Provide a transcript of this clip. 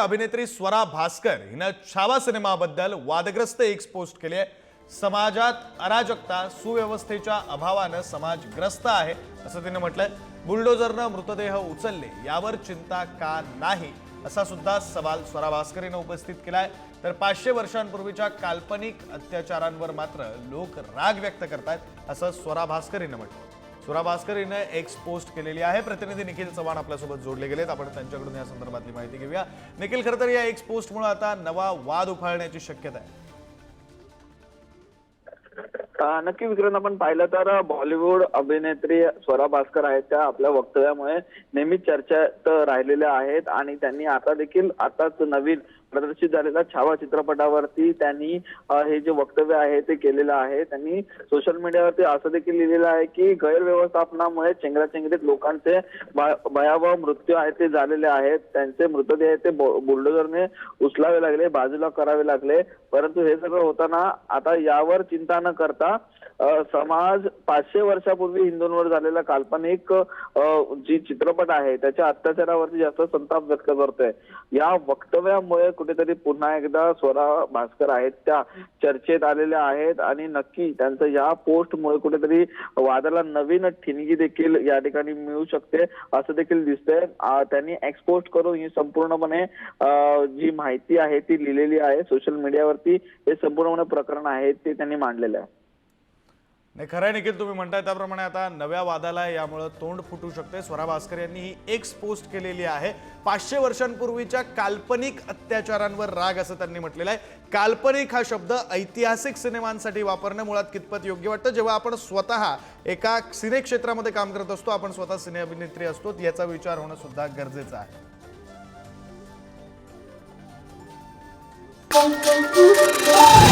अभिनेत्री स्वरा भास्कर हिनं छावा सिनेमाबद्दल वादग्रस्त एक पोस्ट केली आहे. समाजात अराजकता सुव्यवस्थेच्या अभावानं समाज ग्रस्त आहे असं तिने म्हटलंय. बुलडोझरनं मृतदेह उचलले यावर चिंता का नाही असा सुद्धा सवाल स्वरा भास्कर हिनं उपस्थित केलाय. तर पाचशे वर्षांपूर्वीच्या काल्पनिक अत्याचारांवर मात्र लोक राग व्यक्त करतायत असं स्वरा भास्कर हिनं म्हटलं सुरा भास्कर हिनं एक्स पोस्ट केलेली आहे. प्रतिनिधी निखिल चव्हाण आपल्यासोबत जोडले गेलेत. आपण त्यांच्याकडून या संदर्भातली माहिती घेऊया. निखिल खरं तर या एक्स पोस्टमुळे आता नवा वाद उफाळण्याची शक्यता आहे. नक्की विक्रम आपण पाहिलं तर बॉलिवूड अभिनेत्री स्वरा भास्कर आहेत त्या आपल्या वक्तव्यामुळे नेहमीच चर्चेत राहिलेल्या आहेत आणि त्यांनी आता देखील आताच नवीन प्रदर्शित झालेल्या छावा चित्रपटावरती त्यांनी हे जे वक्तव्य आहे ते केलेलं आहे. त्यांनी सोशल मीडियावरती असं देखील लिहिलेलं आहे की गैरव्यवस्थापनामुळे चेंगराचेंगरीत लोकांचे भयावह मृत्यू आहेत ते झालेले आहेत. त्यांचे मृतदेह आहेत ते बुलडोजरने बुलडोझरने उचलावे लागले बाजूला करावे लागले. परंतु हे सगळं होताना आता यावर चिंता न करता समाज पाचशे वर्षापूर्वी हिंदूंवर झालेला काल्पनिक जी चित्रपट आहे त्याच्या अत्याचारावरती जास्त संताप व्यक्त करतोय. या वक्तव्यामुळे कुठेतरी पुन्हा एकदा स्वरा भास्कर आहेत त्या चर्चेत आलेल्या आहेत आणि नक्की त्यांचं या पोस्टमुळे कुठेतरी वादाला नवीन ठिणगी देखील या ठिकाणी मिळू शकते असं देखील दिसतंय. त्यांनी एक्सपोस्ट करून ही संपूर्णपणे जी माहिती आहे ती लिहिलेली आहे सोशल मीडियावरती हे संपूर्णपणे प्रकरण आहे ते त्यांनी मांडलेलं आहे. नाही खरं आहे निखिल तुम्ही म्हणताय त्याप्रमाणे आता नव्या वादाला यामुळं तोंड फुटू शकते. स्वरा भास्कर यांनी ही एक्स पोस्ट केलेली आहे. पाचशे वर्षांपूर्वीच्या काल्पनिक अत्याचारांवर राग असं त्यांनी म्हटलेलं आहे. काल्पनिक हा शब्द ऐतिहासिक सिनेमांसाठी वापरणं मुळात कितपत योग्य वाटतं? जेव्हा आपण स्वतः एका सिने क्षेत्रामध्ये काम करत असतो आपण स्वतः सिने अभिनेत्री असतो याचा विचार होणं सुद्धा गरजेचं आहे. Thank.